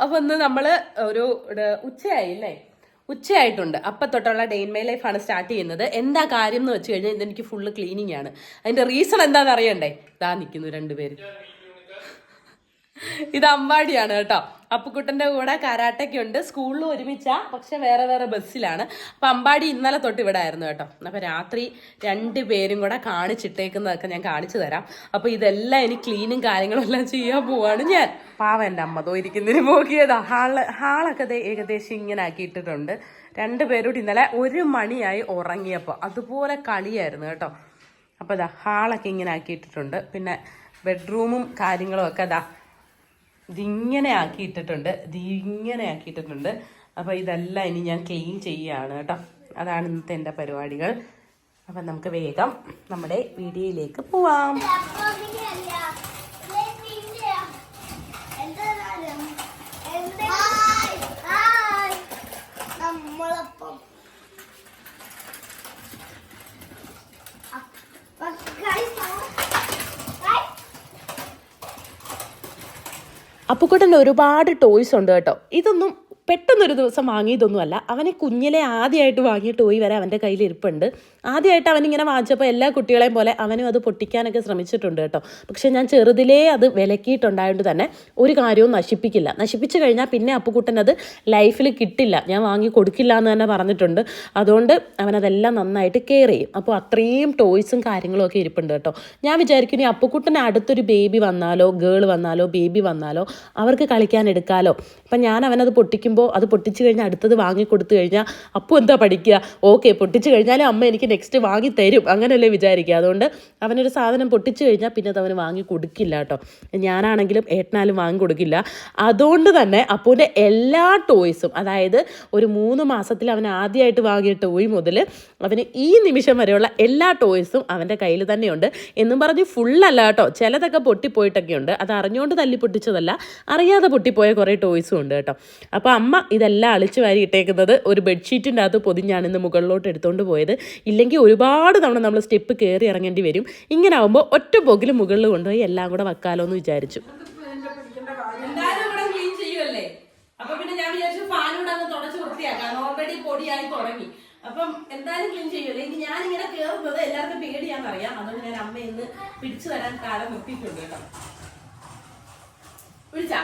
അപ്പൊ ഒന്ന് നമ്മൾ ഒരു ഉച്ചയായില്ലേ? ഉച്ചയായിട്ടുണ്ട്. അപ്പം തൊട്ടുള്ള ഡെയിൻ മൈ ലൈഫാണ് സ്റ്റാർട്ട് ചെയ്യുന്നത്. എന്താ കാര്യം എന്ന് വെച്ച് കഴിഞ്ഞാൽ ഇതെനിക്ക് ഫുള്ള് ക്ലീനിങ് ആണ്. അതിന്റെ റീസൺ എന്താണെന്ന് അറിയണ്ടേ? ഇതാ നിൽക്കുന്നു രണ്ടുപേരും ഇത് അമ്പാടിയാണ് കേട്ടോ. അപ്പുക്കുട്ടന്റെ കൂടെ കരാട്ടയ്ക്ക് ഉണ്ട് സ്കൂളിൽ ഒരുമിച്ചാ പക്ഷെ വേറെ വേറെ ബസ്സിലാണ്. അപ്പൊ അമ്പാടി ഇന്നലെ തൊട്ട് ഇവിടെ ആയിരുന്നു കേട്ടോ. അപ്പൊ രാത്രി രണ്ട് പേരും കൂടെ കാണിച്ചിട്ടേക്കുന്നതൊക്കെ ഞാൻ കാണിച്ചു തരാം. അപ്പൊ ഇതെല്ലാം ഇനി ക്ലീനും കാര്യങ്ങളും എല്ലാം ചെയ്യാൻ പോവാണ് ഞാൻ. പാവ എന്റെ അമ്മ തോ ഇരിക്കുന്നതിന് നോക്കിയതാ ഹാൾ ഹാളൊക്കെ ഏകദേശം ഇങ്ങനെ ആക്കിയിട്ടിട്ടുണ്ട്. രണ്ടുപേരോട് ഇന്നലെ ഒരു മണിയായി ഉറങ്ങിയപ്പോൾ അതുപോലെ കളിയായിരുന്നു കേട്ടോ. അപ്പോൾ ഇതാ ഹാളൊക്കെ ഇങ്ങനെ ആക്കിയിട്ടിട്ടുണ്ട്. പിന്നെ ബെഡ്റൂമും കാര്യങ്ങളും ഒക്കെ ഇതാ ഇതിങ്ങനെ ആക്കിയിട്ടിട്ടുണ്ട്. ഇതിങ്ങനെ ആക്കിയിട്ടിട്ടുണ്ട്. അപ്പോൾ ഇതെല്ലാം ഇനി ഞാൻ ക്ലീൻ ചെയ്യുകയാണ് കേട്ടോ. അതാണ് ഇന്നത്തെ എന്റെ പരിപാടികൾ. അപ്പം നമുക്ക് വേഗം നമ്മുടെ വീഡിയോയിലേക്ക് പോവാം. അപ്പുക്കുട്ടന്റെ ഒരുപാട് ടോയ്സ് ഉണ്ട് കേട്ടോ. ഇതൊന്നും പെട്ടെന്നൊരു ദിവസം വാങ്ങിയതൊന്നുമല്ല. അവനെ കുഞ്ഞിലെ ആദ്യമായിട്ട് വാങ്ങിയ ടോയ് വരെ അവന്റെ കയ്യിൽ ഇരിപ്പുണ്ട് ആദ്യമായിട്ട് അവനിങ്ങനെ വാങ്ങിച്ചപ്പോൾ എല്ലാ കുട്ടികളെയും പോലെ അവനും അത് പൊട്ടിക്കാനൊക്കെ ശ്രമിച്ചിട്ടുണ്ട് കേട്ടോ. പക്ഷേ ഞാൻ ചെറുതിലേ അത് വിലക്കിയിട്ടുണ്ടായതുകൊണ്ട് തന്നെ ഒരു കാര്യവും നശിപ്പിക്കില്ല. നശിപ്പിച്ചു കഴിഞ്ഞാൽ പിന്നെ അപ്പുക്കുട്ടൻ അത് ലൈഫിൽ കിട്ടില്ല. ഞാൻ വാങ്ങി കൊടുക്കില്ല എന്ന് തന്നെ പറഞ്ഞിട്ടുണ്ട്. അതുകൊണ്ട് അവനതെല്ലാം നന്നായിട്ട് കെയർ ചെയ്യും. അപ്പോൾ അത്രയും ടോയ്സും കാര്യങ്ങളും ഒക്കെ ഇരിപ്പുണ്ട് കേട്ടോ. ഞാൻ വിചാരിക്കും ഈ അപ്പുക്കുട്ടന് അടുത്തൊരു ബേബി വന്നാലോ ഗേൾ വന്നാലോ ബേബി വന്നാലോ അവർക്ക് കളിക്കാൻ എടുക്കാലോ. അപ്പം ഞാൻ അവനത് പൊട്ടിക്കുമ്പോൾ അത് പൊട്ടിച്ചു കഴിഞ്ഞാൽ അടുത്തത് വാങ്ങി കൊടുത്തു കഴിഞ്ഞാൽ അപ്പു എന്താ പഠിക്കുക ഓക്കെ പൊട്ടിച്ചു കഴിഞ്ഞാലും അമ്മ എനിക്ക് നെക്സ്റ്റ് വാങ്ങി തരും. അങ്ങനെയല്ലേ വിചാരിക്കുക. അതുകൊണ്ട് അവനൊരു സാധനം പൊട്ടിച്ചു കഴിഞ്ഞാൽ പിന്നെ അത് അവന് വാങ്ങി കൊടുക്കില്ല കേട്ടോ. ഞാനാണെങ്കിലും ഏട്ടനാലും വാങ്ങി കൊടുക്കില്ല. അതുകൊണ്ട് തന്നെ അപ്പൂന്റെ എല്ലാ ടോയ്സും അതായത് ഒരു മൂന്ന് മാസത്തിൽ അവൻ ആദ്യമായിട്ട് വാങ്ങിയ ടോയ് മുതൽ അവന് ഈ നിമിഷം വരെയുള്ള എല്ലാ ടോയ്സും അവന്റെ കയ്യിൽ തന്നെയുണ്ട്. എന്നും പറഞ്ഞ് ഫുള്ളല്ല കേട്ടോ. ചിലതൊക്കെ പൊട്ടിപ്പോയിട്ടൊക്കെ ഉണ്ട് അത് അറിഞ്ഞുകൊണ്ട് തല്ലി പൊട്ടിച്ചതല്ല. അറിയാതെ പൊട്ടിപ്പോയ കുറേ ടോയ്സും ഉണ്ട് കേട്ടോ. അപ്പോൾ അമ്മ ഇതെല്ലാം അളിച്ചു വാരി ഇട്ടേക്കുന്നത് ഒരു ബെഡ്ഷീറ്റിന്റെ അകത്ത് പൊതിഞ്ഞാണ് ഇന്ന് മുകളിലോട്ട് എടുത്തുകൊണ്ട് പോയത്. ഒരുപാട് തവണ നമ്മൾ സ്റ്റെപ്പ് കയറി ഇറങ്ങേണ്ടി വരും. ഇങ്ങനെ ആകുമ്പോൾ ഒറ്റ പോക്കിൽ മുകളിൽ കൊണ്ടുപോയി എല്ലാം കൂടെ വെക്കാലോ എന്ന് വിചാരിച്ചു. അപ്പൊ പിന്നെ ഞാൻ വിചാരിച്ചു ഫാനൂടെ അങ്ങ് വൃത്തിയാക്കാം. ഓൾറെഡി പൊടിയായി തുടങ്ങി. അപ്പം എന്തായാലും ക്ലീൻ ചെയ്യുമല്ലോ ഇനി ഞാൻ ഇങ്ങനെ കേറുന്നത് എല്ലാവർക്കും പേടിയാണെന്നറിയാം അതുകൊണ്ട് ഞാൻ അമ്മ ഇന്ന് പിടിച്ചു തരാൻ കാലം നിർത്തിയിട്ടുണ്ട് കേട്ടോ. വിളിച്ചാ?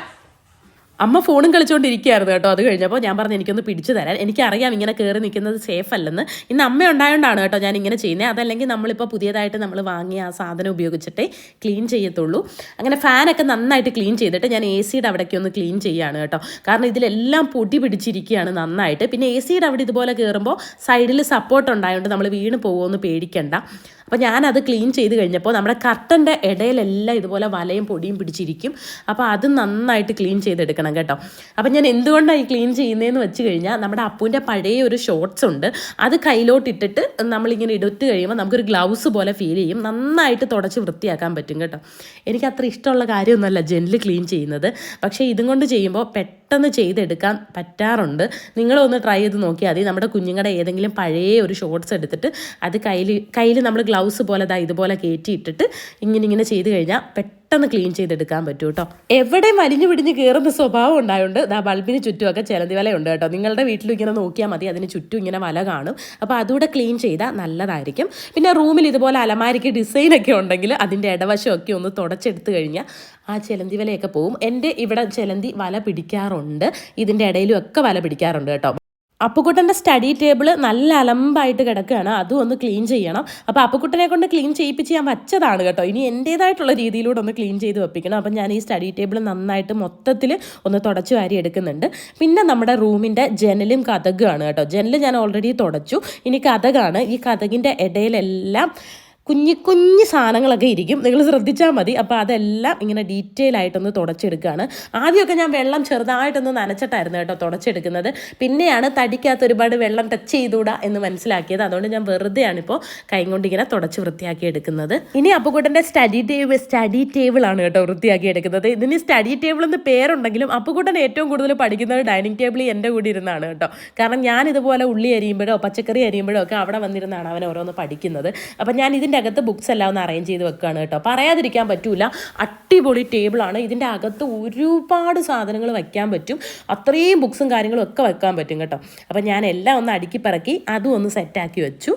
അമ്മ ഫോണും കളിച്ചുകൊണ്ടിരിക്കുകയായിരുന്നു കേട്ടോ അത് കഴിഞ്ഞപ്പോൾ ഞാൻ പറഞ്ഞു എനിക്കൊന്ന് പിടിച്ചു തരാൻ. എനിക്കറിയാം ഇങ്ങനെ കയറി നിൽക്കുന്നത് സേഫ് അല്ലെന്ന്. ഇന്ന് അമ്മ ഉണ്ടായതുകൊണ്ടാണ് കേട്ടോ ഞാൻ ഇങ്ങനെ ചെയ്യുന്നത് അതല്ലെങ്കിൽ നമ്മളിപ്പോൾ പുതിയതായിട്ട് നമ്മൾ വാങ്ങിയ ആ സാധനം ഉപയോഗിച്ചിട്ടേ ക്ലീൻ ചെയ്യത്തുള്ളൂ. അങ്ങനെ ഫാനൊക്കെ നന്നായിട്ട് ക്ലീൻ ചെയ്തിട്ട് ഞാൻ എ സിയുടെ അവിടേക്ക് ഒന്ന് ക്ലീൻ ചെയ്യുകയാണ് കേട്ടോ. കാരണം ഇതിലെല്ലാം പൊടി പിടിച്ചിരിക്കുകയാണ് നന്നായിട്ട്. പിന്നെ എ സിയുടെ അവിടെ ഇതുപോലെ കയറുമ്പോൾ സൈഡിൽ സപ്പോർട്ട് ഉണ്ടായതുകൊണ്ട് നമ്മൾ വീണ് പോകുമെന്ന് പേടിക്കണ്ട. അപ്പോൾ ഞാനത് ക്ലീൻ ചെയ്ത് കഴിഞ്ഞപ്പോൾ നമ്മുടെ കർട്ടന്റെ ഇടയിലെല്ലാം ഇതുപോലെ വലയും പൊടിയും പിടിച്ചിരിക്കും. അപ്പോൾ അത് നന്നായിട്ട് ക്ലീൻ ചെയ്തെടുക്കണം കേട്ടോ. അപ്പോൾ ഞാൻ എന്തുകൊണ്ടാണ് ഈ ക്ലീൻ ചെയ്യുന്നതെന്ന് വെച്ച് കഴിഞ്ഞാൽ നമ്മുടെ അപ്പൂന്റെ പഴയ ഒരു ഷോർട്സ് ഉണ്ട്. അത് കയ്യിലോട്ടിട്ടിട്ട് നമ്മളിങ്ങനെ ഇടുത്ത് കഴിയുമ്പോൾ നമുക്കൊരു ഗ്ലൗസ് പോലെ ഫീൽ ചെയ്യും. നന്നായിട്ട് തുടച്ച് വൃത്തിയാക്കാൻ പറ്റും കേട്ടോ. എനിക്ക് അത്ര ഇഷ്ടമുള്ള കാര്യമൊന്നുമല്ല ജെല്ല് ക്ലീൻ ചെയ്യുന്നത്. പക്ഷേ ഇതും കൊണ്ട് ചെയ്യുമ്പോൾ പെട്ടെന്ന് ചെയ്തെടുക്കാൻ പറ്റാറുണ്ട്. നിങ്ങളൊന്ന് ട്രൈ ചെയ്ത് നോക്കിയാൽ മതി. നമ്മുടെ കുഞ്ഞുങ്ങളുടെ ഏതെങ്കിലും പഴയ ഒരു ഷോർട്സ് എടുത്തിട്ട് അത് കയ്യിൽ കയ്യിൽ നമ്മൾ ഗ്ലൗസ് പോലെ ദാ ഇതുപോലെ കയറ്റിയിട്ടിട്ട് ഇങ്ങനെ ഇങ്ങനെ ചെയ്ത് കഴിഞ്ഞാൽ പെട്ടെന്ന് ക്ലീൻ ചെയ്തെടുക്കാൻ പറ്റും കേട്ടോ എവിടെ വലിഞ്ഞു പിടിഞ്ഞ് കയറുന്ന സ്വഭാവം ഉണ്ടായതുകൊണ്ട് ദാ ബൾബിന് ചുറ്റുമൊക്കെ ചിലന്തി വലയുണ്ട് കേട്ടോ. നിങ്ങളുടെ വീട്ടിലും ഇങ്ങനെ നോക്കിയാൽ മതി അതിന് ചുറ്റും ഇങ്ങനെ വല കാണും. അപ്പോൾ അതുകൂടെ ക്ലീൻ ചെയ്താൽ നല്ലതായിരിക്കും. പിന്നെ റൂമിൽ ഇതുപോലെ അലമാരിക്ക് ഡിസൈനൊക്കെ ഉണ്ടെങ്കിൽ അതിന്റെ ഇടവശമൊക്കെ ഒന്ന് തുടച്ചെടുത്ത് കഴിഞ്ഞാൽ ആ ചിലന്തി വലയൊക്കെ പോവും. എന്റെ ഇവിടെ ചിലന്തി വല പിടിക്കാറുണ്ട്. ഇതിന്റെ ഇടയിലും ഒക്കെ വല പിടിക്കാറുണ്ട് കേട്ടോ. അപ്പുക്കുട്ടന്റെ സ്റ്റഡി ടേബിൾ നല്ല അലമ്പായിട്ട് കിടക്കുകയാണ്. അതും ഒന്ന് ക്ലീൻ ചെയ്യണം. അപ്പോൾ അപ്പുക്കുട്ടനെ കൊണ്ട് ക്ലീൻ ചെയ്യിപ്പിച്ച് ഞാൻ വച്ചതാണ് കേട്ടോ. ഇനി എന്റേതായിട്ടുള്ള രീതിയിലൂടെ ഒന്ന് ക്ലീൻ ചെയ്ത് വെപ്പിക്കണം. അപ്പം ഞാൻ ഈ സ്റ്റഡി ടേബിൾ നന്നായിട്ട് മൊത്തത്തിൽ ഒന്ന് തുടച്ചു വാരി എടുക്കുന്നുണ്ട്. പിന്നെ നമ്മുടെ റൂമിന്റെ ജനലും കഥകുമാണ് കേട്ടോ. ജനൽ ഞാൻ ഓൾറെഡി തുടച്ചു. ഇനി കഥകാണ് ഈ കഥകിന്റെ ഇടയിലെല്ലാം കുഞ്ഞി കുഞ്ഞി സാധനങ്ങളൊക്കെ ഇരിക്കും. നിങ്ങൾ ശ്രദ്ധിച്ചാൽ മതി. അപ്പോൾ അതെല്ലാം ഇങ്ങനെ ഡീറ്റെയിൽ ആയിട്ടൊന്ന് തുടച്ചെടുക്കുകയാണ്. ആദ്യമൊക്കെ ഞാൻ വെള്ളം ചെറുതായിട്ടൊന്ന് നനച്ചിട്ടായിരുന്നു കേട്ടോ തുടച്ചെടുക്കുന്നത്. പിന്നെയാണ് തടിക്കകത്ത് ഒരുപാട് വെള്ളം ടച്ച് ചെയ്തുകൂടാ എന്ന് മനസ്സിലാക്കിയത്. അതുകൊണ്ട് ഞാൻ വെറുതെ ആണിപ്പോൾ കൈ കൊണ്ട് ഇങ്ങനെ തുടച്ച് വൃത്തിയാക്കി എടുക്കുന്നത്. ഇനി അപ്പുകൂട്ടന്റെ സ്റ്റഡി ടേബിൾ സ്റ്റഡി ടേബിളാണ് കേട്ടോ വൃത്തിയാക്കി എടുക്കുന്നത്. ഇതിന് സ്റ്റഡി ടേബിൾ എന്ന് പേരുണ്ടെങ്കിലും അപ്പുകൂട്ടൻ ഏറ്റവും കൂടുതൽ പഠിക്കുന്നത് ഡൈനിങ് ടേബിളിൽ എന്റെ കൂടി ഇരുന്നാണ് കേട്ടോ. കാരണം ഞാൻ ഇതുപോലെ ഉള്ളി അരിയുമ്പോഴോ പച്ചക്കറി അരിയുമ്പോഴോ ഒക്കെ അവിടെ വന്നിരുന്നാണ് അവൻ ഓരോന്ന് പഠിക്കുന്നത്. അപ്പം ഞാൻ ഇതിന്റെ അകത്ത് ബുക്സ് എല്ലാം ഒന്ന് അറേഞ്ച് ചെയ്ത് വെക്കുകയാണ് കേട്ടോ. പറയാതിരിക്കാൻ പറ്റൂല. അടിപൊളി ടേബിളാണ് ഇതിന്റെ അകത്ത് ഒരുപാട് സാധനങ്ങൾ വയ്ക്കാൻ പറ്റും. അത്രയും ബുക്സും കാര്യങ്ങളും ഒക്കെ വെക്കാൻ പറ്റും കേട്ടോ. അപ്പം ഞാൻ എല്ലാം ഒന്ന് അടുക്കി പറക്കി അതും ഒന്ന് സെറ്റാക്കി വെച്ചു.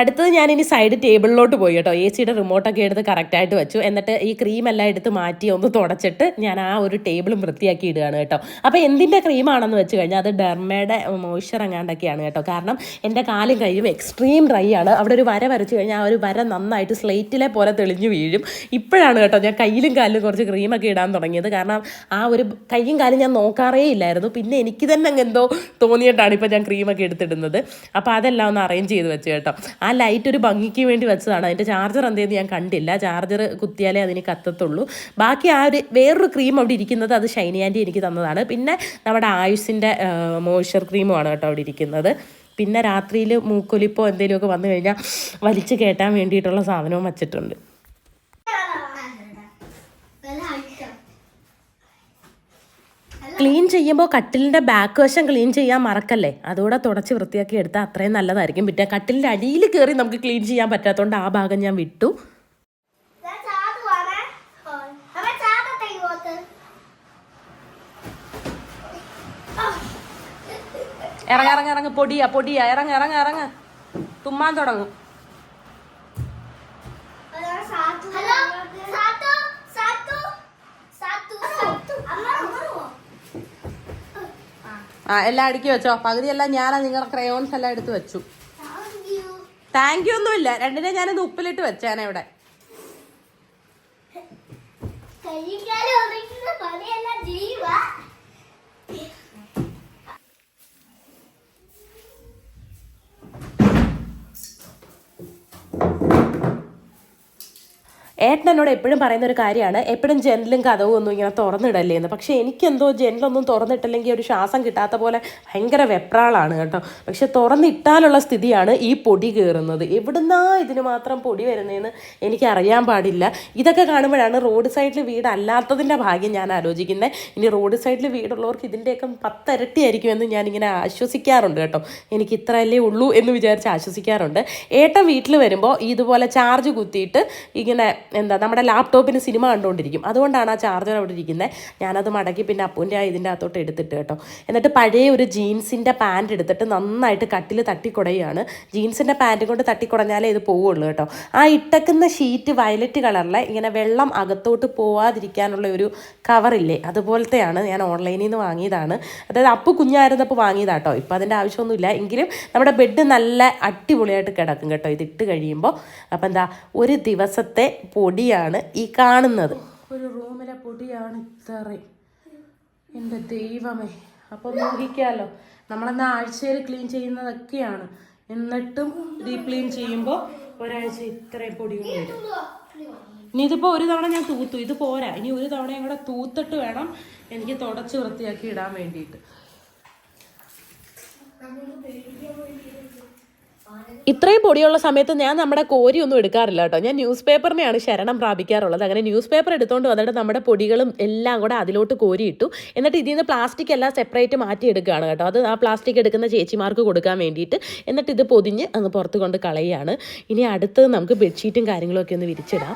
അടുത്തത് ഞാനിനി സൈഡ് ടേബിളിലോട്ട് പോയി കേട്ടോ. എ സിയുടെ റിമോട്ടൊക്കെ എടുത്ത് കറക്റ്റായിട്ട് വെച്ചു. എന്നിട്ട് ഈ ക്രീം എല്ലാം എടുത്ത് മാറ്റി ഒന്ന് തുടച്ചിട്ട് ഞാൻ ആ ഒരു ടേബിളും വൃത്തിയാക്കി ഇടുകയാണ് കേട്ടോ. അപ്പോൾ എന്തിന്റെ ക്രീമാണെന്ന് വെച്ച് കഴിഞ്ഞാൽ അത് ഡെർമയുടെ മോയ്സ്ചർ എങ്ങാണ്ടൊക്കെയാണ് കേട്ടോ. കാരണം എന്റെ കാലും കൈയും എക്സ്ട്രീം ഡ്രൈ ആണ്. അവിടെ ഒരു വര വരച്ച് കഴിഞ്ഞാൽ ആ ഒരു വര നന്നായിട്ട് സ്ലേറ്റിലെ പോലെ തെളിഞ്ഞു വീഴും. ഇപ്പോഴാണ് കേട്ടോ ഞാൻ കയ്യിലും കാലിലും കുറച്ച് ക്രീമൊക്കെ ഇടാൻ തുടങ്ങിയത്. കാരണം ആ ഒരു കയ്യും കാലും ഞാൻ നോക്കാറേ ഇല്ലായിരുന്നു. പിന്നെ എനിക്ക് തന്നെ അങ്ങ് എന്തോ തോന്നിയിട്ടാണ് ഇപ്പോൾ ഞാൻ ക്രീമൊക്കെ എടുത്തിടുന്നത്. അപ്പോൾ അതെല്ലാം ഒന്ന് അറേഞ്ച് ചെയ്ത് വെച്ച് കേട്ടോ. ആ ലൈറ്റ് ഒരു ഭംഗിക്ക് വേണ്ടി വെച്ചതാണ്. അതിന്റെ ചാർജർ എന്തെന്ന് ഞാൻ കണ്ടില്ല. ചാർജർ കുത്തിയാലേ അതിന് കത്തത്തുള്ളൂ. ബാക്കി ആ ഒരു വേറൊരു ക്രീം അവിടെ ഇരിക്കുന്നത് അത് ഷൈനി ആന്റി എനിക്ക് തന്നതാണ്. പിന്നെ നമ്മുടെ ആയുഷിന്റെ മോയ്സ്ചർ ക്രീമുമാണ് കേട്ടോ അവിടെ ഇരിക്കുന്നത്. പിന്നെ രാത്രിയിൽ മൂക്കൊലിപ്പോ എന്തെങ്കിലുമൊക്കെ വന്നു കഴിഞ്ഞാൽ വലിച്ചു കയറ്റാൻ വേണ്ടിയിട്ടുള്ള സാധനവും വച്ചിട്ടുണ്ട് നല്ല ഐറ്റം ക്ലീൻ ചെയ്യുമ്പോൾ കട്ടിലിന്റെ ബാക്ക് വശം ക്ലീൻ ചെയ്യാൻ മറക്കല്ലേ? അതോടെ തുടച്ച് വൃത്തിയാക്കി എടുത്താൽ അത്രയും നല്ലതായിരിക്കും. പിന്നെ കട്ടിലിന്റെ അടിയിൽ കയറി നമുക്ക് ക്ലീൻ ചെയ്യാൻ പറ്റാത്തതുകൊണ്ട് ആ ഭാഗം ഞാൻ വിട്ടു. ഇറങ്ങ ഇറങ്ങ ഇറങ്ങ. പൊടിയാ പൊടിയാ. ഇറങ്ങ ഇറങ്ങ ഇറങ്ങ. തുമ്മാൻ തുടങ്ങും. ആ എല്ലാം അടുക്കി വെച്ചോ. പകുതി എല്ലാം ഞാനാ നിങ്ങളുടെ ക്രയോൺസ് എല്ലാം എടുത്ത് വെച്ചു. താങ്ക് യു ഒന്നുമില്ല. രണ്ടിനെ ഞാനിത് ഉപ്പിലിട്ട് വെച്ചാണ് ഇവിടെ. ഏട്ടൻ എന്നോട് എപ്പോഴും പറയുന്ന ഒരു കാര്യമാണ് എപ്പോഴും ജനലും കഥവും ഒന്നും ഇങ്ങനെ തുറന്നിടല്ലേ എന്ന്. പക്ഷേ എനിക്കെന്തോ ജനലൊന്നും തുറന്നിട്ടില്ലെങ്കിൽ ഒരു ശ്വാസം കിട്ടാത്ത പോലെ ഭയങ്കര വെപ്രാളാണ് കേട്ടോ. പക്ഷെ തുറന്നിട്ടാലുള്ള സ്ഥിതിയാണ് ഈ പൊടി കയറുന്നത്. എവിടുന്നാ ഇതിന് മാത്രം പൊടി വരുന്നതെന്ന് എനിക്ക് അറിയാൻ പാടില്ല. ഇതൊക്കെ കാണുമ്പോഴാണ് റോഡ് സൈഡിൽ വീട് അല്ലാത്തതിന്റെ ഭാഗ്യം ഞാൻ ആലോചിക്കുന്നത് ഇനി റോഡ് സൈഡിൽ വീടുള്ളവർക്ക് ഇതിന്റെയൊക്കെ പത്തരട്ടിയായിരിക്കുമെന്ന് ഞാനിങ്ങനെ ആശ്വസിക്കാറുണ്ട് കേട്ടോ. എനിക്ക് ഇത്രയല്ലേ ഉള്ളൂ എന്ന് വിചാരിച്ച് ആശ്വസിക്കാറുണ്ട്. ഏട്ടൻ വീട്ടിൽ വരുമ്പോൾ ഇതുപോലെ ചാർജ് കുത്തിയിട്ട് ഇങ്ങനെ എന്താ നമ്മുടെ ലാപ്ടോപ്പിന് സിനിമ കണ്ടുകൊണ്ടിരിക്കും അതുകൊണ്ടാണ് ആ ചാർജർ അവിടെ ഇരിക്കുന്നത് ഞാനത് മടക്കി പിന്നെ അപ്പൂന്റെ ആ ഇതിന്റെ അകത്തോട്ട് എടുത്തിട്ട് കേട്ടോ. എന്നിട്ട് പഴയ ഒരു ജീൻസിന്റെ പാന്റ് എടുത്തിട്ട് നന്നായിട്ട് കട്ടിൽ തട്ടിക്കുടയാണ് ജീൻസിന്റെ പാന്റ് കൊണ്ട് തട്ടിക്കുടഞ്ഞാലേ ഇത് പോവുള്ളൂ കേട്ടോ. ആ ഇട്ടക്കുന്ന ഷീറ്റ് വയലറ്റ് കളറിലെ ഇങ്ങനെ വെള്ളം അകത്തോട്ട് പോവാതിരിക്കാനുള്ള ഒരു കവറില്ലേ അതുപോലത്തെയാണ് ഞാൻ ഓൺലൈനിൽ നിന്ന് വാങ്ങിയതാണ്. അതായത് അപ്പു കുഞ്ഞായിരുന്നപ്പോൾ വാങ്ങിയതാട്ടോ ഇപ്പം അതിന്റെ ആവശ്യമൊന്നുമില്ല. എങ്കിലും നമ്മുടെ ബെഡ് നല്ല അടിപൊളിയായിട്ട് കിടക്കും കേട്ടോ. ഇത് ഇട്ട് കഴിയുമ്പോൾ അപ്പോൾ എന്താ ഒരു ദിവസത്തെ പൊടിയാണ് ഈ കാണുന്നത്. ഒരു റൂമിലെ പൊടിയാണ് ഇത്രയും എന്റെ ദൈവമേ. അപ്പോൾ നോക്കിക്കാലോ നമ്മളെന്നാ ആഴ്ചയിൽ ക്ലീൻ ചെയ്യുന്നതൊക്കെയാണ്. എന്നിട്ടും ഡീപ് ക്ലീൻ ചെയ്യുമ്പോൾ ഒരാഴ്ച ഇത്രയും പൊടിയും വരും. ഇനി ഇതിപ്പോൾ ഒരു തവണ ഞാൻ തൂത്തു. ഇത് പോരാ. ഇനി ഒരു തവണയും കൂടെ തൂത്തിട്ട് വേണം എനിക്ക് തുടച്ച് വൃത്തിയാക്കി ഇടാൻ വേണ്ടിയിട്ട്. ഇത്രയും പൊടിയുള്ള സമയത്ത് ഞാൻ നമ്മുടെ കോരി ഒന്നും എടുക്കാറില്ല കേട്ടോ. ഞാൻ ന്യൂസ് പേപ്പറിനെയാണ് ശരണം പ്രാപിക്കാറുള്ളത്. അങ്ങനെ ന്യൂസ് പേപ്പർ എടുത്തുകൊണ്ട് വന്നിട്ട് നമ്മുടെ പൊടികളും എല്ലാം കൂടെ അതിലോട്ട് കോരിയിട്ടു. എന്നിട്ട് ഇതിൽ നിന്ന് പ്ലാസ്റ്റിക് എല്ലാം സെപ്പറേറ്റ് മാറ്റി എടുക്കുകയാണ് കേട്ടോ. അത് ആ പ്ലാസ്റ്റിക് എടുക്കുന്ന ചേച്ചിമാർക്ക് കൊടുക്കാൻ വേണ്ടിയിട്ട്. എന്നിട്ട് ഇത് പൊതിഞ്ഞ് അങ്ങ് പുറത്ത് കൊണ്ട് കളയുകയാണ്. ഇനി അടുത്തത് നമുക്ക് ബെഡ്ഷീറ്റും കാര്യങ്ങളൊക്കെ ഒന്ന് വിരിച്ചിടാം.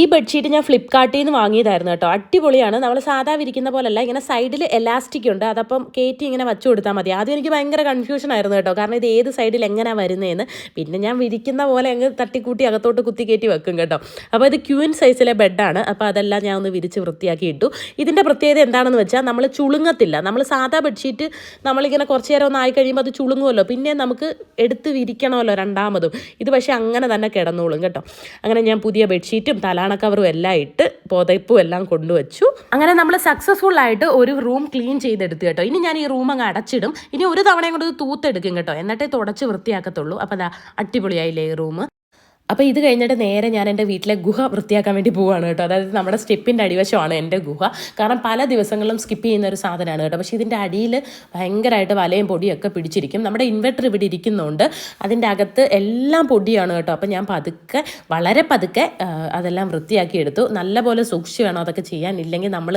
ഈ ബെഡ്ഷീറ്റ് ഞാൻ ഫ്ലിപ്കാർട്ടിൽ നിന്ന് വാങ്ങിയതായിരുന്നു കേട്ടോ. അടിപൊളിയാണ്. നമ്മൾ സാധാ വിരിക്കുന്ന പോലല്ല ഇങ്ങനെ സൈഡിൽ എലാസ്റ്റിക് ഉണ്ട്. അതപ്പം കയറ്റി ഇങ്ങനെ വച്ചു കൊടുത്താൽ മതി. ആദ്യം എനിക്ക് ഭയങ്കര കൺഫ്യൂഷൻ ആയിരുന്നു കേട്ടോ. കാരണം ഇത് ഏത് സൈഡിൽ എങ്ങനെയാണ് വരുന്നതെന്ന് പിന്നെ ഞാൻ വിരിക്കുന്ന പോലെ അങ്ങ് തട്ടിക്കൂട്ടി അകത്തോട്ട് കുത്തി കയറ്റി വെക്കും കേട്ടോ. അപ്പോൾ ഇത് ക്യൂൻ സൈസിലെ ബെഡാണ് അപ്പോൾ അതെല്ലാം ഞാൻ ഒന്ന് വിരിച്ച് വൃത്തിയാക്കി ഇട്ടു. ഇതിന്റെ പ്രത്യേകത എന്താണെന്ന് വെച്ചാൽ നമ്മൾ ചുളുങ്ങത്തില്ല. നമ്മൾ സാധാ ബെഡ്ഷീറ്റ് നമ്മളിങ്ങനെ കുറച്ച് നേരം ഒന്ന് കഴിയുമ്പോൾ അത് ചുളുങ്ങുമല്ലോ. പിന്നെ നമുക്ക് എടുത്ത് വിരിക്കണമല്ലോ രണ്ടാമതും. ഇത് പക്ഷേ അങ്ങനെ തന്നെ കിടന്നോളും കേട്ടോ. അങ്ങനെ ഞാൻ പുതിയ ബെഡ്ഷീറ്റും തലാണ കവറും എല്ലാം ഇട്ട് പുതയ്പ്പും എല്ലാം കൊണ്ടുവച്ചു. അങ്ങനെ നമ്മൾ സക്സസ്ഫുൾ ആയിട്ട് ഒരു റൂം ക്ലീൻ ചെയ്തെടുത്ത് കേട്ടോ. ഇനി ഞാൻ ഈ റൂം അങ്ങ് അടച്ചിടും. ഇനി ഒരു തവണയും കൊണ്ട് തൂത്തെടുക്കും കേട്ടോ. എന്നിട്ടേ തുടച്ച് വൃത്തിയാക്കത്തുള്ളൂ. അപ്പോൾ അതാ അടിപൊളിയായില്ലേ ഈ റൂം അപ്പോൾ ഇത് കഴിഞ്ഞിട്ട് നേരെ ഞാൻ എന്റെ വീട്ടിലെ ഗുഹ വൃത്തിയാക്കാൻ വേണ്ടി പോവുകയാണ് കേട്ടോ. അതായത് നമ്മുടെ സ്റ്റെപ്പിന്റെ അടിവശമാണ് എന്റെ ഗുഹ. കാരണം പല ദിവസങ്ങളിലും സ്കിപ്പ് ചെയ്യുന്ന ഒരു സാധനമാണ് കേട്ടോ. പക്ഷേ ഇതിന്റെ അടിയിൽ ഭയങ്കരമായിട്ട് വലയും പൊടിയൊക്കെ പിടിച്ചിരിക്കും. നമ്മുടെ ഇൻവെർട്ടർ ഇവിടെ ഇരിക്കുന്നുണ്ട്. അതിന്റെ അകത്ത് എല്ലാം പൊടിയാണ് കേട്ടോ. അപ്പോൾ ഞാൻ പതുക്കെ വളരെ പതുക്കെ അതെല്ലാം വൃത്തിയാക്കി എടുത്തു. നല്ലപോലെ സൂക്ഷിച്ച് വേണം അതൊക്കെ ചെയ്യാൻ. ഇല്ലെങ്കിൽ നമ്മൾ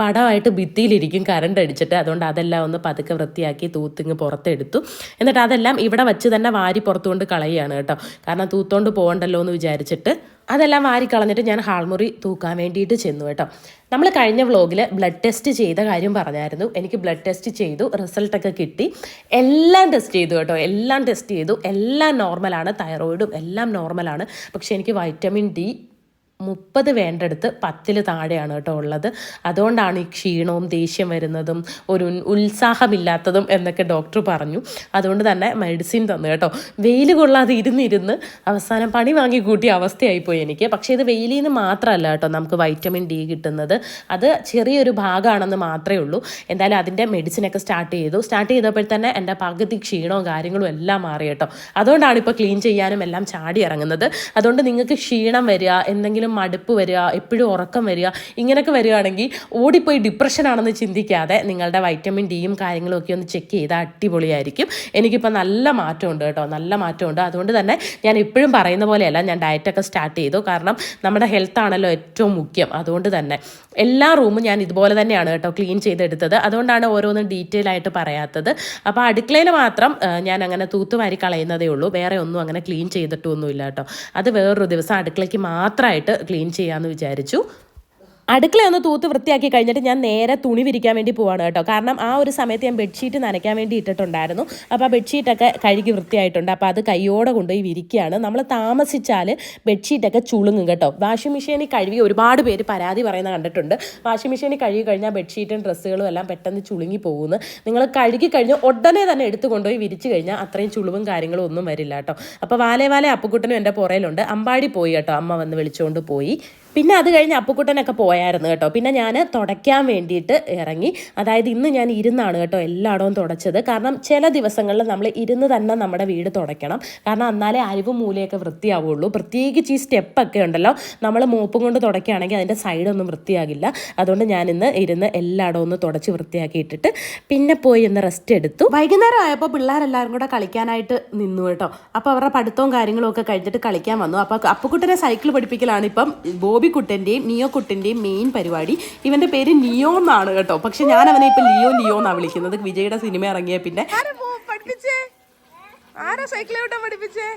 പടമായിട്ട് ഭിത്തിയിലിരിക്കും കറണ്ട് അടിച്ചിട്ട്. അതുകൊണ്ട് അതെല്ലാം ഒന്ന് പതുക്കെ വൃത്തിയാക്കി തൂത്തിങ് പുറത്തെടുത്തു. എന്നിട്ട് അതെല്ലാം ഇവിടെ വെച്ച് തന്നെ വാരി പുറത്തുകൊണ്ട് കളയുകയാണ് കേട്ടോ. കാരണം തൂത്തോണ്ട് പോകണ്ടല്ലോ എന്ന് വിചാരിച്ചിട്ട് അതെല്ലാം വാരി കളഞ്ഞിട്ട് ഞാൻ ഹാൾമുറി തൂക്കാൻ വേണ്ടിയിട്ട് ചെന്നു കേട്ടോ. നമ്മൾ കഴിഞ്ഞ വ്ളോഗിൽ ബ്ലഡ് ടെസ്റ്റ് ചെയ്ത കാര്യം പറഞ്ഞായിരുന്നു. എനിക്ക് ബ്ലഡ് ടെസ്റ്റ് ചെയ്തു റിസൾട്ടൊക്കെ കിട്ടി. എല്ലാം ടെസ്റ്റ് ചെയ്തു കേട്ടോ. എല്ലാം ടെസ്റ്റ് ചെയ്തു. എല്ലാം നോർമലാണ് തൈറോയിഡും എല്ലാം നോർമലാണ് പക്ഷേ എനിക്ക് വൈറ്റമിൻ ഡി മുപ്പത് വേണ്ടടുത്ത് പത്തിൽ താഴെയാണ് കേട്ടോ ഉള്ളത്. അതുകൊണ്ടാണ് ഈ ക്ഷീണവും ദേഷ്യം വരുന്നതും ഒരു ഉത്സാഹമില്ലാത്തതും എന്നൊക്കെ ഡോക്ടർ പറഞ്ഞു. അതുകൊണ്ട് തന്നെ മെഡിസിൻ തന്നു കേട്ടോ. വെയിൽ കൊള്ളാതെ ഇരുന്നിരുന്ന് അവസാനം പണി വാങ്ങി കൂട്ടിയ അവസ്ഥയായിപ്പോയി എനിക്ക്. പക്ഷേ ഇത് വെയിലിൽ നിന്ന് മാത്രമല്ല കേട്ടോ നമുക്ക് വൈറ്റമിൻ ഡി കിട്ടുന്നത്. അത് ചെറിയൊരു ഭാഗമാണെന്ന് മാത്രമേ ഉള്ളൂ. എന്തായാലും അതിന്റെ മെഡിസിനൊക്കെ സ്റ്റാർട്ട് ചെയ്തു. സ്റ്റാർട്ട് ചെയ്തപ്പോൾ തന്നെ എന്റെ പകുതി ക്ഷീണവും കാര്യങ്ങളും എല്ലാം മാറി കേട്ടോ. അതുകൊണ്ടാണ് ഇപ്പോൾ ക്ലീൻ ചെയ്യാനും എല്ലാം ചാടി ഇറങ്ങുന്നത്. അതുകൊണ്ട് നിങ്ങൾക്ക് ക്ഷീണം വരിക എന്തെങ്കിലും മടുപ്പ് വരിക എപ്പോഴും ഉറക്കം വരിക ഇങ്ങനെയൊക്കെ വരികയാണെങ്കിൽ ഓടിപ്പോയി ഡിപ്രഷൻ ആണെന്ന് ചിന്തിക്കാതെ നിങ്ങളുടെ വൈറ്റമിൻ ഡിയും കാര്യങ്ങളും ഒക്കെ ഒന്ന് ചെക്ക് ചെയ്താൽ അടിപൊളിയായിരിക്കും. എനിക്കിപ്പോൾ നല്ല മാറ്റമുണ്ട് കേട്ടോ നല്ല മാറ്റമുണ്ട്. അതുകൊണ്ട് തന്നെ ഞാൻ എപ്പോഴും പറയുന്ന പോലെയല്ല ഞാൻ ഡയറ്റൊക്കെ സ്റ്റാർട്ട് ചെയ്തു. കാരണം നമ്മുടെ ഹെൽത്ത് ആണല്ലോ ഏറ്റവും മുഖ്യം. അതുകൊണ്ട് തന്നെ എല്ലാ റൂമും ഞാൻ ഇതുപോലെ തന്നെയാണ് കേട്ടോ ക്ലീൻ ചെയ്തെടുത്തത്. അതുകൊണ്ടാണ് ഓരോന്നും ഡീറ്റെയിൽ ആയിട്ട് പറയാത്തത്. അപ്പോൾ അടുക്കളയിൽ മാത്രം ഞാൻ അങ്ങനെ തൂത്തുവാരി കളയുന്നതേ ഉള്ളൂ. വേറെ ഒന്നും അങ്ങനെ ക്ലീൻ ചെയ്തിട്ടൊന്നുമില്ല കേട്ടോ. അത് വേറൊരു ദിവസം അടുക്കളയ്ക്ക് മാത്രമായിട്ട് ക്ലീൻ ചെയ്യാമെന്ന് വിചാരിച്ചു. അടുക്കള ഒന്ന് തൂത്ത് വൃത്തിയാക്കി കഴിഞ്ഞിട്ട് ഞാൻ നേരെ തുണി വിരിക്കാൻ വേണ്ടി പോവാണ് കേട്ടോ. കാരണം ആ ഒരു സമയത്ത് ഞാൻ ബെഡ്ഷീറ്റ് നനയ്ക്കാൻ വേണ്ടി ഇട്ടിട്ടുണ്ടായിരുന്നു. അപ്പോൾ ആ ബെഡ്ഷീറ്റൊക്കെ കഴുകി വൃത്തിയായിട്ടുണ്ട്. അപ്പോൾ അത് കൈയോടെ കൊണ്ടുപോയി വിരിക്കുകയാണ്. നമ്മൾ താമസിച്ചാൽ ബെഡ്ഷീറ്റൊക്കെ ചുളുങ്ങും കേട്ടോ. വാഷിംഗ് മെഷീനിൽ കഴുകി ഒരുപാട് പേര് പരാതി പറയുന്നത് കണ്ടിട്ടുണ്ട്. വാഷിംഗ് മെഷീനിൽ കഴുകി കഴിഞ്ഞാൽ ബെഡ്ഷീറ്റും ഡ്രസ്സുകളും എല്ലാം പെട്ടെന്ന് ചുളുങ്ങി പോകുന്നു. നിങ്ങൾ കഴുകി കഴിഞ്ഞ് ഉടനെ തന്നെ എടുത്തു കൊണ്ടുപോയി വിരിച്ചു കഴിഞ്ഞാൽ അത്രയും ചുളിവും കാര്യങ്ങളും ഒന്നും വരില്ല കേട്ടോ. അപ്പോൾ വാലേ വാലേ അപ്പുക്കുട്ടനും എന്റെ പുറയിലുണ്ട്. അമ്പാടി പോയി കേട്ടോ. അമ്മ വന്ന് വിളിച്ചുകൊണ്ട് പോയി. പിന്നെ അത് കഴിഞ്ഞ് അപ്പുക്കുട്ടനൊക്കെ പോയായിരുന്നു കേട്ടോ. പിന്നെ ഞാൻ തുടയ്ക്കാൻ വേണ്ടിയിട്ട് ഇറങ്ങി. അതായത് ഇന്ന് ഞാൻ ഇരുന്നാണ് കേട്ടോ എല്ലായിടവും തുടച്ചത്. കാരണം ചില ദിവസങ്ങളിൽ നമ്മൾ ഇരുന്ന് തന്നെ നമ്മുടെ വീട് തുടയ്ക്കണം. കാരണം എന്നാലേ അരിവും മൂലയൊക്കെ വൃത്തിയാവുള്ളൂ. പ്രത്യേകിച്ച് ഈ സ്റ്റെപ്പൊക്കെ ഉണ്ടല്ലോ. നമ്മൾ മൂപ്പ് കൊണ്ട് തുടയ്ക്കുകയാണെങ്കിൽ അതിന്റെ സൈഡൊന്നും വൃത്തിയാകില്ല. അതുകൊണ്ട് ഞാൻ ഇന്ന് ഇരുന്ന് എല്ലായിടവും ഒന്ന് തുടച്ച് വൃത്തിയാക്കിയിട്ടിട്ട് പിന്നെ പോയി ഒന്ന് റെസ്റ്റ് എടുത്തു. വൈകുന്നേരം ആയപ്പോൾ പിള്ളേരെല്ലാവരും കൂടെ കളിക്കാനായിട്ട് നിന്നു കേട്ടോ. അപ്പോൾ അവരുടെ പഠിത്തവും കാര്യങ്ങളും ഒക്കെ കഴിഞ്ഞിട്ട് കളിക്കാൻ വന്നു. അപ്പോൾ അപ്പുക്കുട്ടനെ സൈക്കിൾ പഠിപ്പിക്കലാണ് ഇപ്പം. ബോബിക്കുട്ടന്റെയും നിയോ കുട്ടന്റെയും മെയിൻ പരിപാടി. ഇവന്റെ പേര് നിയോ എന്നാണ് കേട്ടോ. പക്ഷെ ഞാൻ അവനെ ഇപ്പം ലിയോ ലിയോ എന്നാണ് വിളിക്കുന്നത്. വിജയുടെ സിനിമ ഇറങ്ങിയ പിന്നെ. ആരാ സൈക്കിൾ പഠിപ്പിച്ചേ?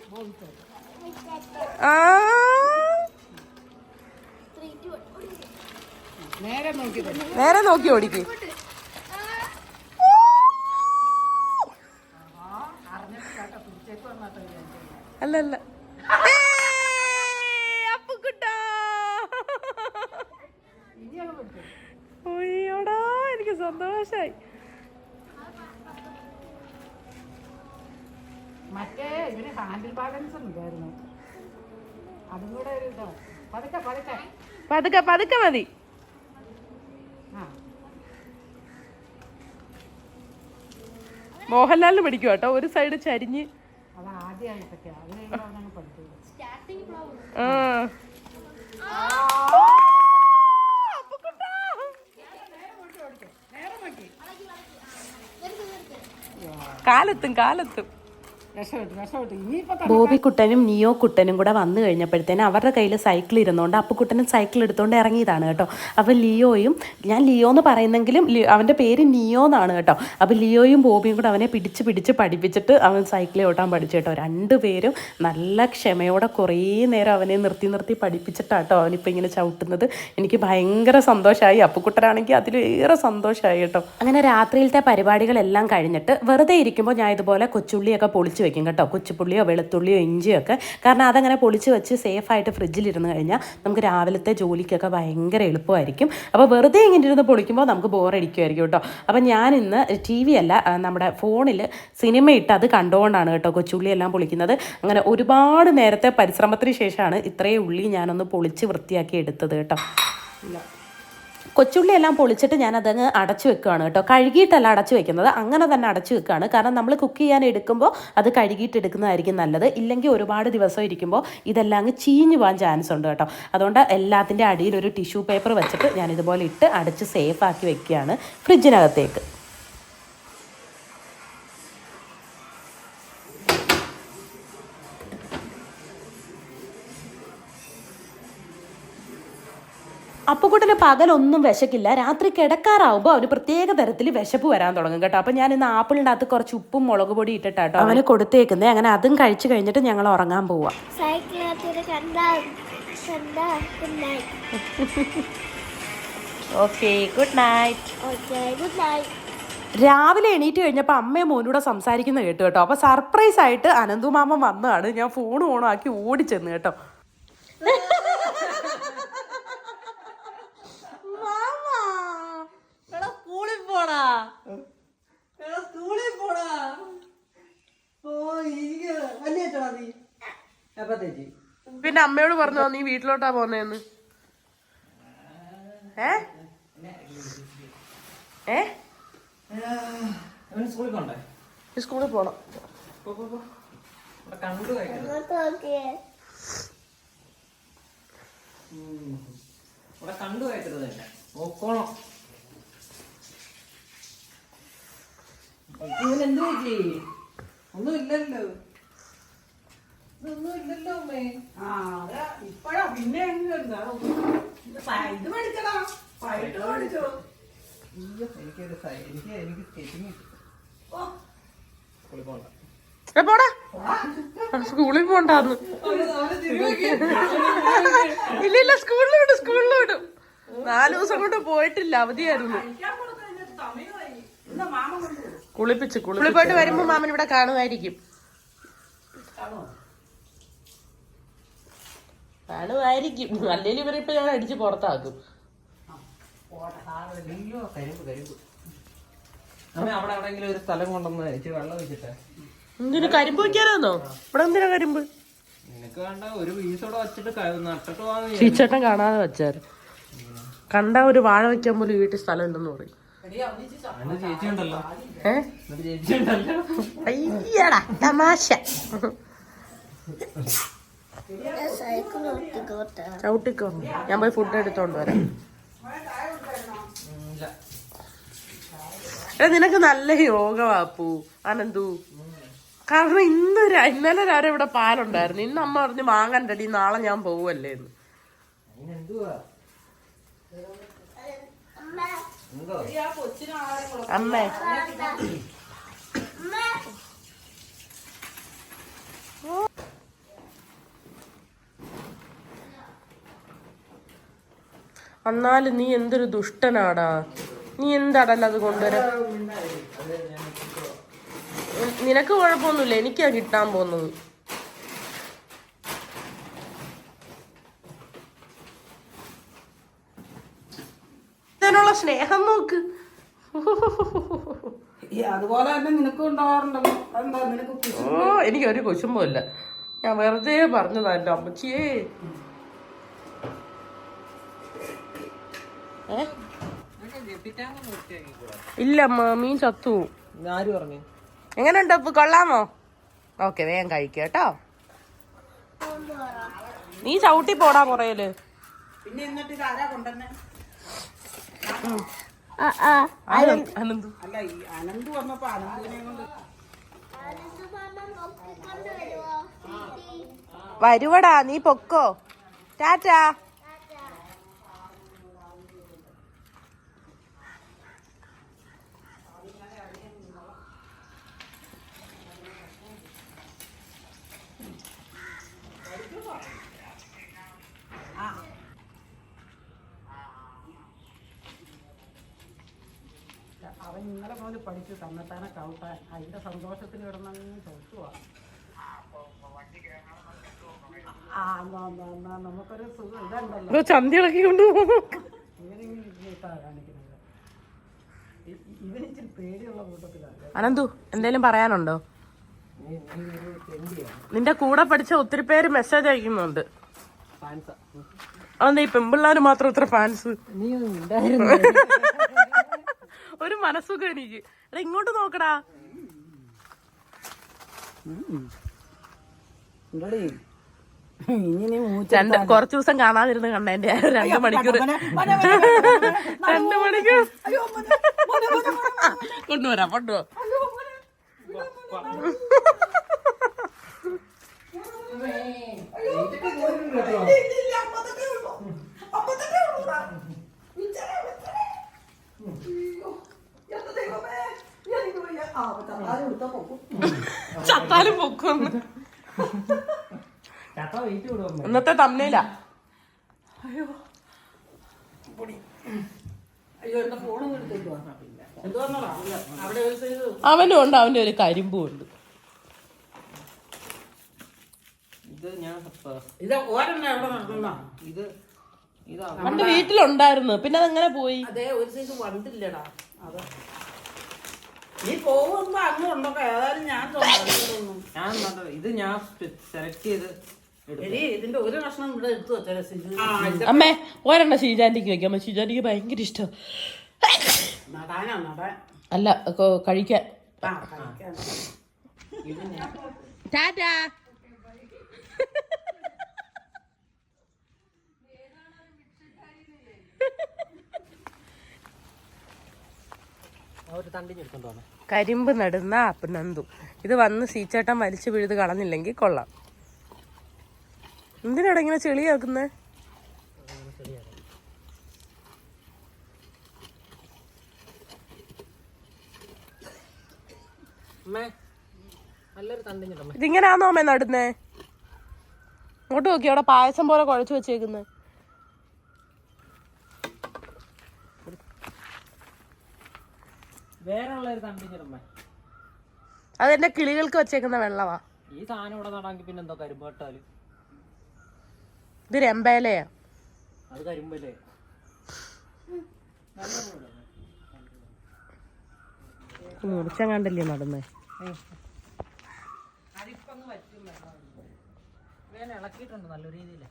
നേരെ നോക്കി ഓടിക്ക് അല്ല ഉയ്യോടാ എനിക്ക് സന്തോഷായി. മറ്റേ ഇവന് ഹാൻഡിൽ ബാലൻസ് ഉണ്ടായിരുന്നു. അതും കൂടെ ഒരു ഇതാ. പതുക്കെ പതുക്കെ. പതുക്കെ പതുക്കെ മതി. മോഹൻലാലിന് പിടിക്കും കേട്ടോ ഒരു സൈഡ് ചരിഞ്ഞ്. ആ. കാലെത്തും കാലെത്തും രക്ഷപ്പെട്ടു കുട്ടനും നിയോ കുട്ടനും കൂടെ വന്നു കഴിഞ്ഞപ്പോഴത്തേനും അവരുടെ കയ്യിൽ സൈക്കിൾ ഇരുന്നുകൊണ്ട് അപ്പുക്കുട്ടനും സൈക്കിൾ എടുത്തുകൊണ്ട് ഇറങ്ങിയതാണ് കേട്ടോ. അപ്പോൾ ലിയോയും ഞാൻ ലിയോ എന്ന് പറയുന്നെങ്കിലും അവന്റെ പേര് നിയോ എന്നാണ് കേട്ടോ. അപ്പോൾ ലിയോയും ബോബിയും കൂടെ അവനെ പിടിച്ച് പിടിച്ച് പഠിപ്പിച്ചിട്ട് അവൻ സൈക്കിൾ ഓട്ടാൻ പഠിച്ചു കേട്ടോ. രണ്ടുപേരും നല്ല ക്ഷമയോടെ കുറേ നേരം അവനെ നിർത്തി നിർത്തി പഠിപ്പിച്ചിട്ടാട്ടോ അവനിപ്പോൾ ഇങ്ങനെ ചവിട്ടുന്നത്. എനിക്ക് ഭയങ്കര സന്തോഷമായി അപ്പുക്കുട്ടനാണെങ്കിൽ അതിലേറെ സന്തോഷമായി കേട്ടോ. അങ്ങനെ രാത്രിയിലത്തെ പരിപാടികളെല്ലാം കഴിഞ്ഞിട്ട് വെറുതെ ഇരിക്കുമ്പോൾ ഞാൻ ഇതുപോലെ കൊച്ചുള്ളിയൊക്കെ പൊളിച്ച് വെക്കും കേട്ടോ. കൊച്ചുപുള്ളിയോ വെളുത്തുള്ളിയോ ഇഞ്ചിയോ ഒക്കെ. കാരണം അതങ്ങനെ പൊളിച്ച് വെച്ച് സേഫായിട്ട് ഫ്രിഡ്ജിലിരുന്ന് കഴിഞ്ഞാൽ നമുക്ക് രാവിലത്തെ ജോലിക്കൊക്കെ ഭയങ്കര എളുപ്പമായിരിക്കും. അപ്പോൾ വെറുതെ ഇങ്ങനെ ഇരുന്ന് പൊളിക്കുമ്പോൾ നമുക്ക് ബോറടിക്കുമായിരിക്കും കേട്ടോ. അപ്പോൾ ഞാൻ ഇന്ന് ടി വി അല്ല നമ്മുടെ ഫോണിൽ സിനിമ ഇട്ട് അത് കണ്ടുകൊണ്ടാണ് കേട്ടോ കൊച്ചുള്ളി എല്ലാം പൊളിക്കുന്നത്. അങ്ങനെ ഒരുപാട് നേരത്തെ പരിശ്രമത്തിന് ശേഷമാണ് ഇത്രയും ഉള്ളി ഞാനൊന്ന് പൊളിച്ച് വൃത്തിയാക്കി എടുത്തത് കേട്ടോ. കൊച്ചുള്ളി എല്ലാം പൊളിച്ചിട്ട് ഞാൻ അതങ്ങ് അടച്ചു വെക്കുകയാണ് കേട്ടോ. കഴുകിയിട്ടല്ല അടച്ചു വെക്കുന്നത്. അങ്ങനെ തന്നെ അടച്ചു വെക്കുകയാണ്. കാരണം നമ്മൾ കുക്ക് ചെയ്യാൻ എടുക്കുമ്പോൾ അത് കഴുകിയിട്ട് എടുക്കുന്നതായിരിക്കും നല്ലത്. ഇല്ലെങ്കിൽ ഒരുപാട് ദിവസം ഇരിക്കുമ്പോൾ ഇതെല്ലാം അങ്ങ് ചീഞ്ഞു പോകാൻ ചാൻസ് ഉണ്ട് കേട്ടോ. അതുകൊണ്ട് എല്ലാത്തിന്റെ അടിയിൽ ഒരു ടിഷ്യൂ പേപ്പർ വെച്ചിട്ട് ഞാൻ ഇതുപോലെ ഇട്ട് അടച്ച് സേഫ് ആക്കി വെക്കുകയാണ് ഫ്രിഡ്ജിനകത്തേക്ക്. അപ്പുക്കുട്ടന് പകലൊന്നും വിശക്കില്ല. രാത്രി കിടക്കാറാവുമ്പോൾ അവന് പ്രത്യേക തരത്തിൽ വിശപ്പ് വരാൻ തുടങ്ങും കേട്ടോ. അപ്പം ഞാൻ ഇന്ന് ആപ്പിളിന്റെ അകത്ത് കുറച്ച് ഉപ്പും മുളക് പൊടി ഇട്ടിട്ടാട്ടോ അവന് കൊടുത്തേക്കുന്നത് അങ്ങനെ അതും കഴിച്ചു കഴിഞ്ഞിട്ട് ഞങ്ങൾ ഉറങ്ങാൻ പോവാം. Good night okay good night okay good night രാവിലെ എണീറ്റ് കഴിഞ്ഞപ്പോൾ അമ്മയും മോനൂടെ സംസാരിക്കുന്ന കേട്ടു കേട്ടോ. അപ്പോൾ സർപ്രൈസ് ആയിട്ട് അനന്തു മാമൻ വന്നതാണ്. ഞാൻ ഫോൺ ഓണാക്കി ഓടിച്ചെന്ന് കേട്ടോ സ്കൂളിൽ പോടാ സ്കൂളിൽ പോടാ ഓ എനിക്ക് വലിയ അച്ഛനാ നീ എപ്പത്തേച്ചി പിന്നെ അമ്മയോട് പറഞ്ഞോ നീ വീട്ടിലോട്ടാ പോന്നേന്ന്. ഏ? സ്കൂളിൽ പോണ്ടേ? ഒന്നും സ്കൂളിൽ പോണം. പോ, പോ, പോ. കണ്ടു നോക്കോണം. പറ്റി? ഒന്നും ഇല്ലല്ലോ ഇതൊന്നും ഇല്ലല്ലോ അമ്മേ ആ അതാ ഇപ്പഴാ പിന്നെ എങ്ങനെയുണ്ട് ഇത് മേടിക്കടാ പൈട്ട് മേടിച്ചോ. അയ്യോ എനിക്കൊരു സൈ- എനിക്ക് എനിക്ക് സ്കെച്ചിങ് സ്കൂളിൽ പോണ്ട. ഏ, പോടാ. സ്കൂളിൽ പോണ്ടാന്ന്. ഇല്ല ഇല്ല സ്കൂളിൽ വിടും സ്കൂളിൽ വിടും. നാല് ദിവസം കൊണ്ട് പോയിട്ടില്ല അവധിയായിരുന്നു. കുളിപ്പിച്ച് കുളിപ്പിച്ച് പോയിട്ട് വരുമ്പോ മാമൻ ഇവിടെ കാണുമായിരിക്കും. കാണുമായിരിക്കും. അല്ലെങ്കിൽ ഇവരിപ്പൊ ഞാൻ അടിച്ച് പുറത്താക്കും. ഒരു സ്ഥലം കൊണ്ടുവന്ന് ഇച്ചിരി വെള്ളം വെച്ചിട്ടേ എന്തിനു കരിമ്പ് വെക്കാനാന്നോ? ഇവിടെ എന്തിനാ കരിമ്പ്. ചീച്ചേട്ടൻ കാണാതെ വെച്ചാൽ കണ്ട ഒരു വാഴ വെക്കാൻ പോലും വീട്ടിൽ സ്ഥലം ഉണ്ടെന്ന് പറയും. അയ്യടാ തമാശ. ചവിട്ടിക്കോ? ഞാൻ പോയി ഫുഡ് എടുത്തോണ്ട് വരാം. എടാ നിനക്ക് നല്ല യോഗ വാപ്പു അനന്തു. കാരണം ഇന്ന് ഇന്നലെ രാവിലെ ഇവിടെ പാലുണ്ടായിരുന്നു. ഇന്ന് അമ്മ പറഞ്ഞ് വാങ്ങണ്ടടി നാളെ ഞാൻ പോവല്ലേ അതിനെന്തുവാ എന്തോ എന്നാലും നീ എന്തൊരു ദുഷ്ടനാടാ? നീ എന്താടല്ല അത് കൊണ്ടുവരാ? നിനക്ക് കുഴപ്പമൊന്നുമില്ല എനിക്കാ കിട്ടാൻ പോന്നത് ഇതിനുള്ള സ്നേഹം നോക്ക്. അതുപോലെ തന്നെ നിനക്കും ഉണ്ടാവാറുണ്ടല്ലോ. അതെന്താ നിനക്ക് ഓ എനിക്ക് ഒരു ഇല്ല ഞാൻ വെറുതെ പറഞ്ഞതാ എന്റെ അമ്മച്ചിയേ. ഏ? ഇല്ല അമ്മ മീൻ ചത്തു. എങ്ങനെയുണ്ട് ഉപ്പ്? കൊള്ളാമോ? ഓക്കെ വേഗം കഴിക്കുക കേട്ടോ. നീ ചവിട്ടി പോടാ പുറയിൽ. വരുവടാ നീ പൊക്കോ. ടാറ്റാ. അവൻ ഇന്നലെ മുതൽ പഠിച്ച് തന്നെത്താനെ കൗട്ടാൻ അതിന്റെ സന്തോഷത്തിന് കിടന്നങ്ങ് ചവിട്ടുവാ ആ നമുക്കൊരു സുഖം. ഇതുണ്ടല്ലോ. ചന്തി ഇളക്കി കൊണ്ടുപോകും ഇവനിങ്ങനെ ഇരുന്നിട്ടാ കാണിക്കുന്നത്. ഇ- ഇവനിച്ചിരി പേടിയുള്ള കൂട്ടത്തിലാണ്. അനന്തു എന്തേലും പറയാനുണ്ടോ? നിന്റെ കൂടെ പഠിച്ച ഒത്തിരി പേര് മെസ്സേജ് അയക്കുന്നുണ്ട്. അതെന്താ ഈ പെമ്പിള്ളാര് മാത്രം ഇത്ര ഫാൻസ് നീ ഉണ്ടായിരുന്നു ഒരു മനസ്സുഖം എനിക്ക് എടാ ഇങ്ങോട്ട് നോക്കടാ കൊറച്ചു രണ്ട് കുറച്ചു ദിവസം കാണാതിരുന്ന് കണ്ടതിന്റെ രണ്ട് മണിക്കൂർ രണ്ട് മണിക്കൂർ കൊണ്ടുവരാം കൊണ്ടുപോ അപ്പൊ ചത്താലും പൊക്കും. ഇന്നത്തെ തമ്മില അയ്യോ. അവനും ഉണ്ട് അവന്റെ ഒരു കരിമ്പും ഉണ്ട്. ഇത് ഞാൻ ഇത് ഒരെണ്ണം എവിടെ നടക്കുന്ന ഇത് ഇത്. പണ്ട് വീട്ടിലുണ്ടായിരുന്നു പിന്നെ അതെങ്ങനെ പോയി? അതേ ഒരു സൈസ് വണ്ടില്ലടാ. അത്. നീ പോകുമ്പോ അങ്ങ് ഏതായാലും ഞാൻ തോന്നുന്നു ഞാൻ ഇത് ഞാൻ സെലക്ട് ചെയ്ത് എടി ഇതിന്റെ ഒരു കഷ്ണം ഇവിടെ എടുത്തു വെച്ചാൽ അമ്മേ ഒരെണ്ണം ഷീജാന്റിക്ക് വെക്കാം. അമ്മ ശ്രീജാന്റിക്ക് ഭയങ്കര ഇഷ്ടം. നടാനാ നടാൻ. അല്ല കൊ- കഴിക്കാൻ. ആ കഴിക്കാൻ ടാറ്റാ ഒരു തണ്ടിഞ്ഞെടുത്തോണ്ട് പോണേ കരിമ്പ് നടുന്ന അപ്പനന്തു ഇത് വന്ന് സീച്ചേട്ടൻ വലിച്ചു പിഴുത് കളഞ്ഞില്ലെങ്കിൽ കൊള്ളാം. എന്തിനാണ് ഇങ്ങനെ ചെളിയാക്കുന്നേ ഇതിങ്ങനാന്നോ അമ്മ നടുന്നേ? ഇങ്ങോട്ട് നോക്കി അവിടെ പായസം പോലെ കുഴച്ചു വെച്ചേക്കുന്നത് വേറെ ഉള്ള ഒരു തണ്ടിഞ്ഞിട്ടമ്മേ അതെന്റെ കിളികൾക്ക് വെച്ചേക്കുന്ന വെള്ളമാ ഈ സാധനം ഇവിടെ നടാമെങ്കിൽ പിന്നെ എന്തോ കരിമ്പോട്ടാൽ ഇത് രമ്പേലയാ അത് കരിമ്പല്ലേ? മുറിച്ചങ്ങാണ്ടല്ലേ നടുന്നേ? വേന ഇളക്കിയിട്ടുണ്ട് നല്ല രീതിയിൽ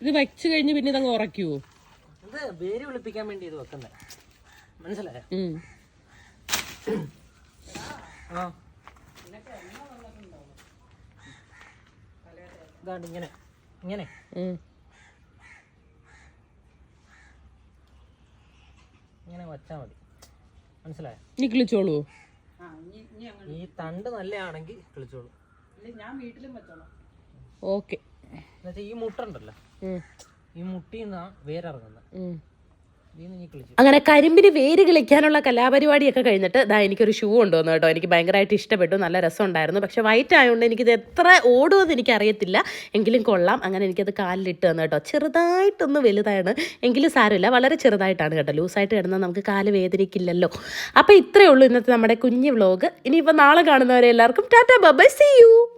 ഇത് വെച്ച് കഴിഞ്ഞ് പിന്നെ ഇതങ്ങ് ഉറക്കുവോ ഇത് വേര് വിളിപ്പിക്കാൻ വേണ്ടി ഇത് വെക്കുന്നത് മനസ്സിലായോ? ആ. ഇതാണ്ട് ഇങ്ങനെ. ഇങ്ങനെ. ഇങ്ങനെ വച്ചാൽ മതി. മനസ്സിലായോ? നീ കിളിച്ചോളൂ ഈ തണ്ട് നല്ലതാണെങ്കിൽ കിളിച്ചോളൂ. ഞാൻ വീട്ടിലും വെച്ചോളാം. ഓക്കെ. എന്നുവെച്ചാൽ ഈ മുട്ട ഉണ്ടല്ലോ. ഈ വേരിറങ്ങുന്നത് ഈ അങ്ങനെ കരിമ്പിന് വേര് കിളിക്കാനുള്ള കലാപരിപാടിയൊക്കെ കഴിഞ്ഞിട്ട് ഇതാ എനിക്കൊരു ഷൂ കൊണ്ടുവന്നു കേട്ടോ. എനിക്ക് ഭയങ്കരമായിട്ട് ഇഷ്ടപ്പെട്ടു. നല്ല രസമുണ്ടായിരുന്നു. പക്ഷെ വൈറ്റ് ആയതുകൊണ്ട് എനിക്കിത് എത്ര ഓടുമെന്ന് എനിക്കറിയത്തില്ല. എങ്കിലും കൊള്ളാം. അങ്ങനെ എനിക്കത് കാലിലിട്ട് തന്നു കേട്ടോ. ചെറുതായിട്ടൊന്ന് വലുതാണ്. എങ്കിലും സാരമില്ല. വളരെ ചെറുതായിട്ടാണ് കേട്ടോ. ലൂസായിട്ട് കിടന്നാൽ നമുക്ക് കാൽ വേദനിക്കില്ലല്ലോ. അപ്പോൾ ഇത്രയേ ഉള്ളൂ ഇന്നത്തെ നമ്മുടെ കുഞ്ഞു വ്ലോഗ് ഇനിയിപ്പോൾ നാളെ കാണുന്നവരെ എല്ലാവർക്കും ടാറ്റാ ബൈ സി യു.